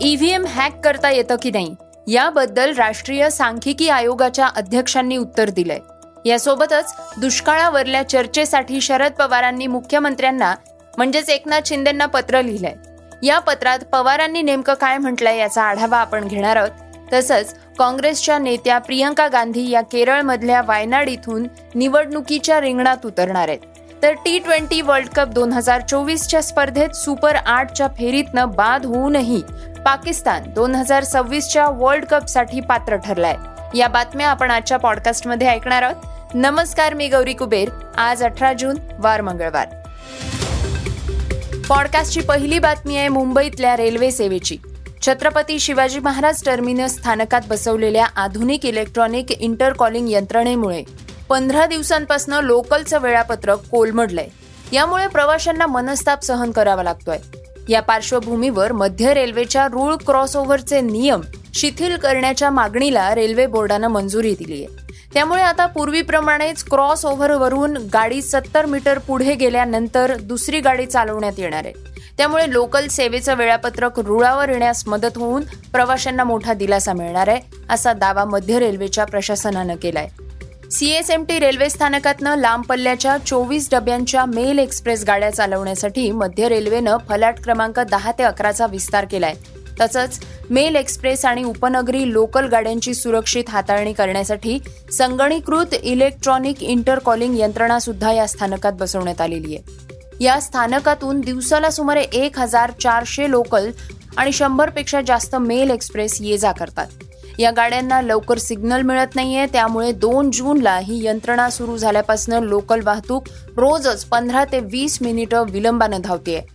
EVM hack करता येतं की नाही? याबद्दल राष्ट्रीय सांख्यिकी आयोगाच्या अध्यक्षांनी उत्तर दिलंय. यासोबतच दुष्काळावरल्या चर्चेसाठी शरद पवारांनी मुख्यमंत्र्यांना म्हणजेच एकनाथ शिंदेंना पत्र लिहिलंय. या पत्रात पवारांनी नेमकं काय म्हटलंय याचा आढावा आपण घेणार आहोत. तसंच काँग्रेसच्या नेत्या प्रियंका गांधी या केरळमधल्या वायनाड इथून निवडणुकीच्या रिंगणात उतरणार आहेत. तर टी ट्वेंटी वर्ल्ड कप दोन हजार चोवीसच्या स्पर्धेत सुपर आठच्या फेरीतनं बाद होऊनही पाकिस्तान दोन हजार सव्वीसच्या वर्ल्ड कपसाठी पात्र ठरलाय. या बातम्या आपण आजच्या पॉडकास्टमध्ये ऐकणार आहोत. नमस्कार मी गौरी कुबेर. आज अठरा जून वार मंगळवार. पॉडकास्टची पहिली बातमी आहे मुंबईतल्या रेल्वे सेवेची. छत्रपती शिवाजी महाराज टर्मिनस स्थानकात बसवलेल्या आधुनिक इलेक्ट्रॉनिक इंटर कॉलिंग यंत्रणेमुळे पंधरा दिवसांपासून लोकलचं वेळापत्रक कोलमडलंय. यामुळे प्रवाशांना मनस्ताप सहन करावा लागतोय. या पार्श्वभूमीवर मध्य रेल्वेच्या रूळ क्रॉसओव्हरचे नियम शिथिल करण्याच्या मागणीला रेल्वे बोर्डानं मंजुरी दिली आहे त्यामुळे आता पूर्वीप्रमाणेच क्रॉस ओव्हरवरून गाडी सत्तर मीटर पुढे गेल्यानंतर दुसरी गाडी चालवण्यात येणार आहे. त्यामुळे लोकल सेवेचं वेळापत्रक रुळावर येण्यास मदत होऊन प्रवाशांना मोठा दिलासा मिळणार आहे असा दावा मध्य रेल्वेच्या प्रशासनानं केलाय. सीएसएमटी रेल्वे स्थानकातनं लांब पल्ल्याच्या चोवीस डब्यांच्या मेल एक्सप्रेस गाड्या चालवण्यासाठी मध्य रेल्वेनं फलाट क्रमांक दहा ते अकराचा विस्तार केलाय. तसंच मेल एक्सप्रेस आणि उपनगरी लोकल गाड्यांची सुरक्षित हाताळणी करण्यासाठी संगणीकृत इलेक्ट्रॉनिक इंटर कॉलिंग यंत्रणा सुद्धा या स्थानकात बसवण्यात आलेली आहे. या स्थानकातून दिवसाला सुमारे एक हजार चारशे लोकल आणि शंभरपेक्षा जास्त मेल एक्सप्रेस ये जा करतात. या गाड्यांना लवकर सिग्नल मिळत नाहीये. त्यामुळे दोन जूनला ही यंत्रणा सुरू झाल्यापासून लोकल वाहतूक रोजच पंधरा ते वीस मिनिटं विलंबानं धावते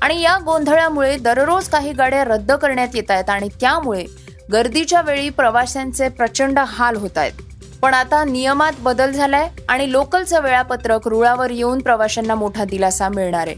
आणि या गोंधळामुळे दररोज काही गाड्या रद्द करण्यात येत आहेत आणि त्यामुळे गर्दीच्या वेळी प्रवाशांचे प्रचंड हाल होत आहेत. पण आता नियमात बदल झालाय आणि लोकलचं वेळापत्रक रुळावर येऊन प्रवाशांना मोठा दिलासा मिळणार आहे.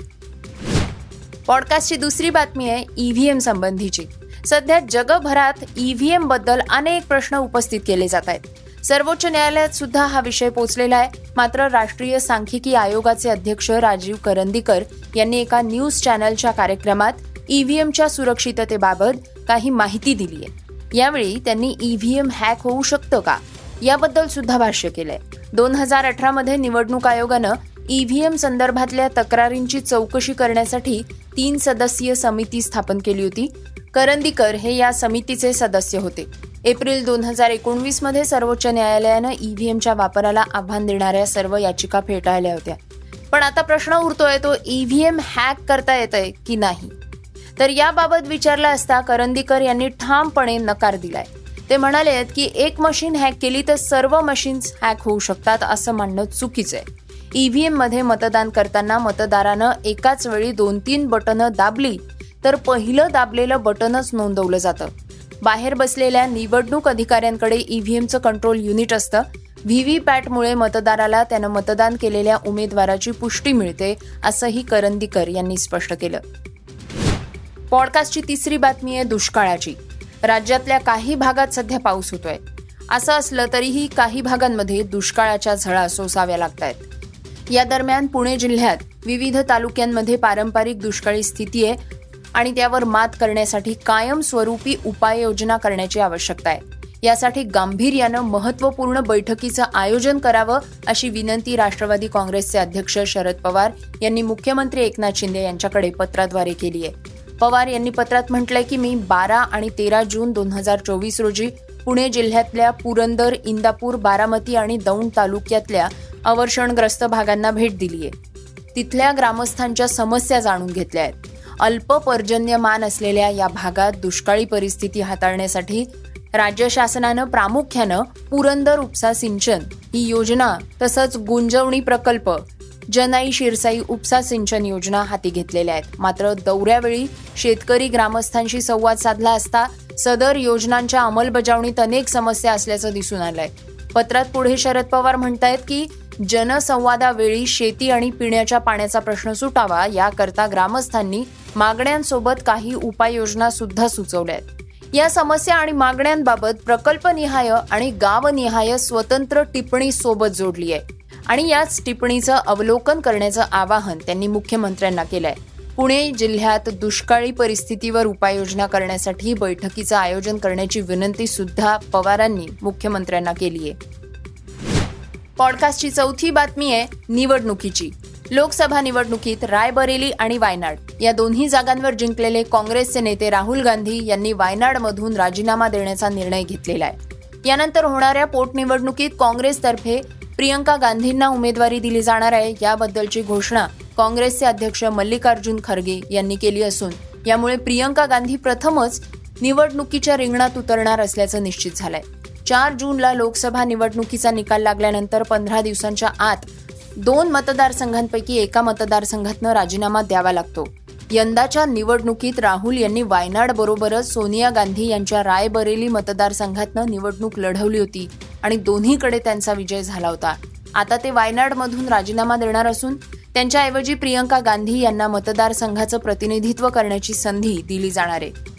पॉडकास्टची दुसरी बातमी आहे ईव्हीएम संबंधीची. सध्या जगभरात ईव्हीएमबद्दल अनेक प्रश्न उपस्थित केले जात आहेत. सर्वोच्च न्यायालयात सुद्धा हा विषय पोहोचलेला आहे. मात्र राष्ट्रीय सांख्यिकी आयोगाचे अध्यक्ष राजीव करंदीकर यांनी एका न्यूज चॅनलच्या कार्यक्रमात ईव्हीएमच्या सुरक्षिततेबाबत काही माहिती दिली आहे. यावेळी त्यांनी ईव्हीएम हॅक होऊ शकतं का? याबद्दल सुद्धा भाष्य केलंय. दोन हजार अठरा मध्ये निवडणूक आयोगानं ईव्हीएम संदर्भातल्या तक्रारींची चौकशी करण्यासाठी तीन सदस्यीय समिती स्थापन केली होती. करंदीकर हे या समितीचे सदस्य होते. एप्रिल दोन हजार एकोणवीसमध्ये सर्वोच्च न्यायालयानं ईव्हीएमच्या वापराला आव्हान देणाऱ्या सर्व याचिका फेटाळल्या होत्या. पण आता प्रश्न उरतोय तो ईव्हीएम हॅक करता येतंय की नाही? तर याबाबत विचारला असता करंदीकर यांनी ठामपणे नकार दिलाय. ते म्हणाले आहेत की एक मशीन हॅक केली तर सर्व मशीन्स हॅक होऊ शकतात असं म्हणणं चुकीचं आहे. ईव्हीएममध्ये मतदान करताना मतदारानं एकाच वेळी दोन तीन बटनं दाबली तर पहिलं दाबलेलं बटनच नोंदवलं जातं. बाहेर बसलेल्या निवडणूक अधिकाऱ्यांकडे ईव्हीएमचं कंट्रोल युनिट असतं. व्हीव्ही पॅटमुळे मतदाराला त्यानं मतदान केलेल्या उमेदवाराची पुष्टी मिळते असंही करंदीकर यांनी स्पष्ट केलं. पॉडकास्टची तिसरी बातमी आहे दुष्काळाची. राज्यातल्या काही भागात सध्या पाऊस होतोय. असं असलं तरीही काही भागांमध्ये दुष्काळाच्या झळा सोसाव्या लागत आहेत या दरम्यान पुणे जिल्ह्यात विविध तालुक्यांमध्ये पारंपरिक दुष्काळी स्थिती आहे. आणि त्यावर मात करण्यासाठी कायमस्वरूपी उपाययोजना करण्याची आवश्यकता आहे. यासाठी गांभीर्यानं महत्त्वपूर्ण बैठकीचं आयोजन करावं अशी विनंती राष्ट्रवादी काँग्रेसचे अध्यक्ष शरद पवार यांनी मुख्यमंत्री एकनाथ शिंदे यांच्याकडे पत्राद्वारे केली आहे. पवार यांनी पत्रात म्हटलंय की मी बारा आणि तेरा जून दोन हजार चोवीस रोजी पुणे जिल्ह्यातल्या पुरंदर इंदापूर बारामती आणि दौंड तालुक्यातल्या अवर्षणग्रस्त भागांना भेट दिली आहे तिथल्या ग्रामस्थांच्या समस्या जाणून घेतल्या आहेत. अल्प पर्जन्यमान असलेल्या या भागात दुष्काळी परिस्थिती हाताळण्यासाठी राज्य शासनानं प्रामुख्यानं पुरंदर उपसा सिंचन ही योजना तसंच गुंजवणी प्रकल्प जनाई शिरसाई उपसा सिंचन योजना हाती घेतलेल्या आहेत. मात्र दौऱ्यावेळी शेतकरी ग्रामस्थांशी संवाद साधला असता सदर योजनांच्या अंमलबजावणीत अनेक समस्या असल्याचं दिसून आलंय. पत्रात पुढे शरद पवार म्हणतायत की जनसंवादावेळी शेती आणि पिण्याच्या पाण्याचा प्रश्न सुटावा याकरता ग्रामस्थांनी मागण्यांसोबत काही उपाययोजना सुद्धा सुचवल्या आहेत या समस्या आणि मागण्यांबाबत प्रकल्पनिहाय आणि गावनिहाय स्वतंत्र टिप्पणी सोबत जोडली आहे आणि याच टिप्पणीचं अवलोकन करण्याचं आवाहन त्यांनी मुख्यमंत्र्यांना केलंय. पुणे जिल्ह्यात दुष्काळी परिस्थितीवर उपाययोजना करण्यासाठी बैठकीचं आयोजन करण्याची विनंती सुद्धा पवारांनी मुख्यमंत्र्यांना केली आहे पॉडकास्टची चौथी बातमी आहे निवडणुकीची. लोकसभा निवडणुकीत रायबरेली आणि वायनाड या दोन्ही जागांवर जिंकलेले काँग्रेसचे नेते राहुल गांधी यांनी वायनाडमधून राजीनामा देण्याचा निर्णय घेतलेला आहे. यानंतर होणाऱ्या पोटनिवडणुकीत काँग्रेसतर्फे प्रियंका गांधींना उमेदवारी दिली जाणार आहे याबद्दलची घोषणा काँग्रेसचे अध्यक्ष मल्लिकार्जुन खरगे यांनी केली असून यामुळे प्रियंका गांधी प्रथमच निवडणुकीच्या रिंगणात उतरणार असल्याचं निश्चित झालंय. चार जूनला लोकसभा निवडणुकीचा निकाल लागल्यानंतर पंधरा दिवसांच्या आत दोन मतदारसंघांपैकी एका मतदारसंघातनं राजीनामा द्यावा लागतो. यंदाच्या निवडणुकीत राहुल यांनी वायनाड बरोबरच सोनिया गांधी यांच्या रायबरेली मतदारसंघातनं निवडणूक लढवली होती आणि दोन्हीकडे त्यांचा विजय झाला होता. आता ते वायनाडमधून राजीनामा देणार असून त्यांच्याऐवजी प्रियंका गांधी यांना मतदारसंघाचं प्रतिनिधित्व करण्याची संधी दिली जाणार आहे.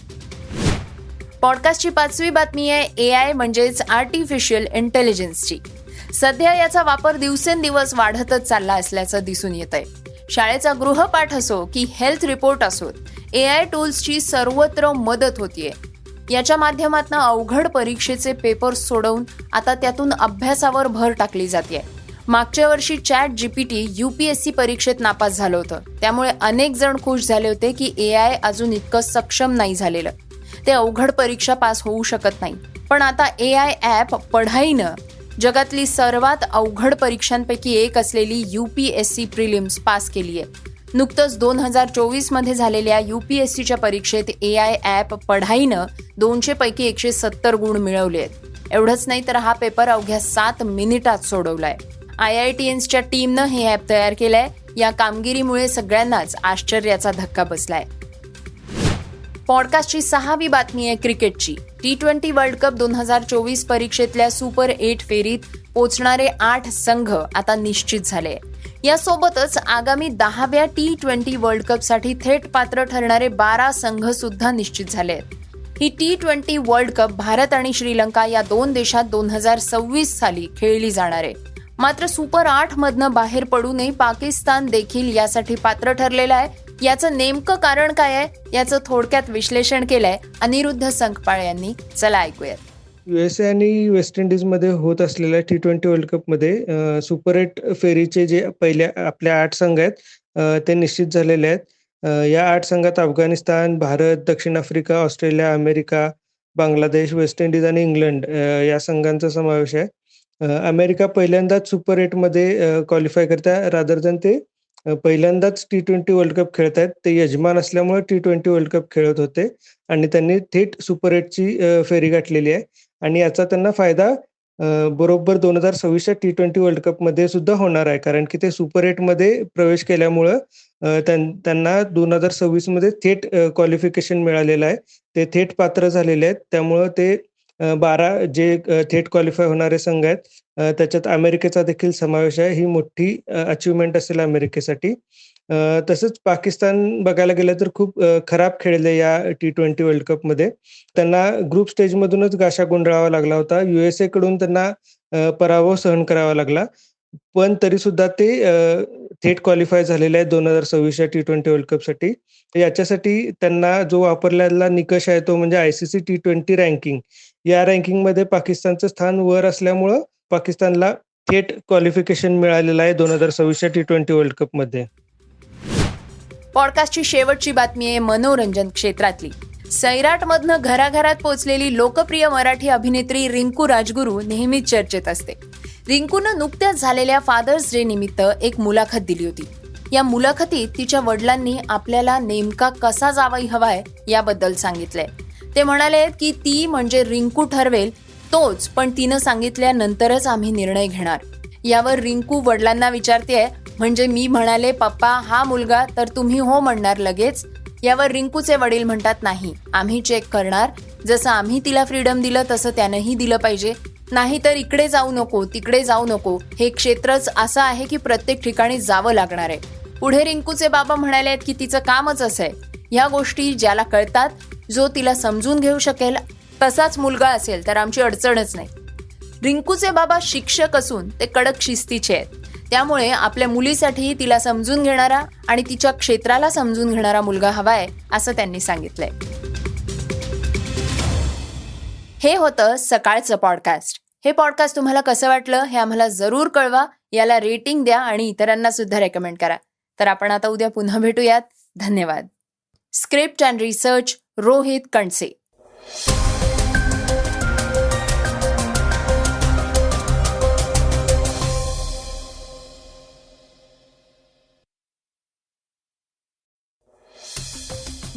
पॉडकास्टची पाचवी बातमी आहे ए आय म्हणजेच आर्टिफिशियल इंटेलिजन्सची सध्या याचा वापर दिवसेंदिवस वाढतच चालला असल्याचं दिसून येत आहे शाळेचा गृहपाठ असो की हेल्थ रिपोर्ट असोत ए आय टूल्सची सर्वत्र मदत होतीये. याच्या माध्यमातून अवघड परीक्षेचे पेपर सोडवून आता त्यातून अभ्यासावर भर टाकली जाते मागच्या वर्षी चॅट जीपीटी युपीएससी परीक्षेत नापास झालं होतं. त्यामुळे अनेक जण खुश झाले होते की ए आय अजून इतकं सक्षम नाही झालेलं. ते अवघड परीक्षा पास होऊ शकत नाही. पण आता ए आय ॲप पढाईनं जगातली सर्वात अवघड परीक्षांपैकी एक असलेली युपीएससी प्रिलिम्स पास केली आहे. नुकतंच दोन हजार चोवीसमध्ये झालेल्या सीच्या परीक्षेत ए आय ॲप पढाईनं दोनशेपैकी एकशे सत्तर गुण मिळवले आहेत. एवढंच नाही तर हा पेपर अवघ्या सात मिनिटात सोडवलाय. आय आय टी एन्सच्या टीमनं हे ॲप तयार केलंय. या कामगिरीमुळे सगळ्यांनाच आश्चर्याचा धक्का बसलाय. पॉडकास्टची सहावी बातमी आहे क्रिकेटची. टी ट्वेंटी वर्ल्ड कप दोन हजार चोवीस परीक्षेतल्या सुपर एट फेरीत पोचणारे आठ संघ आता निश्चित झाले. यासोबतच आगामी दहाव्या टी ट्वेंटी वर्ल्ड कपसाठी थेट पात्र ठरणारे बारा संघ सुद्धा निश्चित झाले. आहेत ही T twenty world cup Bharat आणि श्रीलंका या दोन देशात दोन हजार सव्वीस साली खेळली जाणार आहे. मात्र सुपर आठ मधनं बाहेर पडूनही पाकिस्तान देखील यासाठी पात्र ठरलेलं आहे. याचं नेमकं कारण काय आहे? याचं थोडक्यात विश्लेषण केलंय अनिरुद्ध संकपाळ यांनी. चला ऐकूयात. युएसए आणि वेस्ट इंडिजमध्ये होत असलेल्या टी ट्वेंटी वर्ल्ड कपमध्ये सुपर एट फेरीचे जे पहिल्या आपल्या आठ संघ आहेत ते निश्चित झालेले आहेत. या आठ संघात अफगाणिस्तान भारत दक्षिण Africa Australia America Bangladesh West Indies आणि इंग्लंड या संघांचा समावेश आहे. अमेरिका पहिल्यांदाच सुपर एटमध्ये क्वालिफाय करता रादर दॅन ते पहिल्यांदाच टी ट्वेंटी वर्ल्ड कप खेळत आहेत ते यजमान असल्यामुळे टी ट्वेंटी वर्ल्ड कप खेळत होते आणि त्यांनी थेट सुपर एटची फेरी गाठलेली आहे. आणि याचा त्यांना फायदा बरोबर दोन हजार सव्वीसच्या टी ट्वेंटी वर्ल्ड कपमध्ये सुद्धा होणार आहे. कारण की ते सुपर एटमध्ये प्रवेश केल्यामुळं त्यां त्यांना दोन हजार सव्वीसमध्ये थेट क्वालिफिकेशन मिळालेलं आहे. ते थेट पात्र झालेले आहेत. त्यामुळं ते बारा जे थेट क्वालिफाय होणारे संघ आहेत त्याच्यात अमेरिकेचा देखील समावेश आहे. ही मोठी अचिव्हमेंट असेल अमेरिकेसाठी. तसंच पाकिस्तान बघायला गेलं तर खूप खराब खेळले या टी ट्वेंटी वर्ल्ड कपमध्ये त्यांना ग्रुप स्टेजमधूनच गाशा गुंडाळावा लागला होता. युएसए कडून त्यांना पराभव सहन करावा लागला. पण तरी सुद्धा ते थेट क्वालिफाय झालेले आहेत दोन हजार सव्वीसच्या टी ट्वेंटी वर्ल्ड कपसाठी याच्यासाठी त्यांना जो वापरलेला निकष आहे तो म्हणजे आयसीसी टी ट्वेंटी रँकिंग या रँकिंगमध्ये पाकिस्तानचं स्थान वर असल्यामुळं पाकिस्तानला थेट क्वालिफिकेशन मिळालेलं आहे दोन हजार सव्वीसच्या टी ट्वेंटी वर्ल्ड कपमध्ये पॉडकास्टची शेवटची बातमी आहे मनोरंजन क्षेत्रातली. सैराटमधनं घराघरात पोहोचलेली लोकप्रिय मराठी अभिनेत्री रिंकू राजगुरू नेहमीच चर्चेत असते. रिंकूनं नुकत्याच झालेल्या फादर्स डे निमित्त एक मुलाखत दिली होती. या मुलाखतीत तिच्या वडिलांनी आपल्याला नेमका कसा जावाई हवाय याबद्दल सांगितलंय. ते म्हणाले की ती म्हणजे रिंकू ठरवेल तोच पण तिनं सांगितल्यानंतरच आम्ही निर्णय घेणार. यावर रिंकू वडिलांना विचारते म्हणजे मी म्हणाले पप्पा हा मुलगा तर तुम्ही हो म्हणणार लगेच? यावर रिंकूचे वडील म्हणतात नाही आम्ही चेक करणार. जसं आम्ही तिला फ्रीडम दिलं तसं त्यानंही दिलं पाहिजे. नाही तर इकडे जाऊ नको तिकडे जाऊ नको. हे क्षेत्रच असं आहे की प्रत्येक ठिकाणी जावं लागणार आहे. पुढे रिंकूचे बाबा म्हणाले आहेत की तिचं कामच असं आहे. ह्या गोष्टी ज्याला कळतात जो तिला समजून घेऊ शकेल तसाच मुलगा असेल तर आमची अडचणच नाही. रिंकूचे बाबा शिक्षक असून ते कडक शिस्तीचे आहेत. त्यामुळे आपल्या मुलीसाठी तिला समजून घेणारा आणि तिच्या क्षेत्राला समजून घेणारा मुलगा हवाय असं त्यांनी सांगितलंय. हे होतं सकाळचं पॉडकास्ट. हे पॉडकास्ट तुम्हाला कसं वाटलं हे आम्हाला जरूर कळवा. याला रेटिंग द्या आणि इतरांना सुद्धा रेकमेंड करा. तर आपण आता उद्या पुन्हा भेटूयात. धन्यवाद. Script and research Rohit Kanse.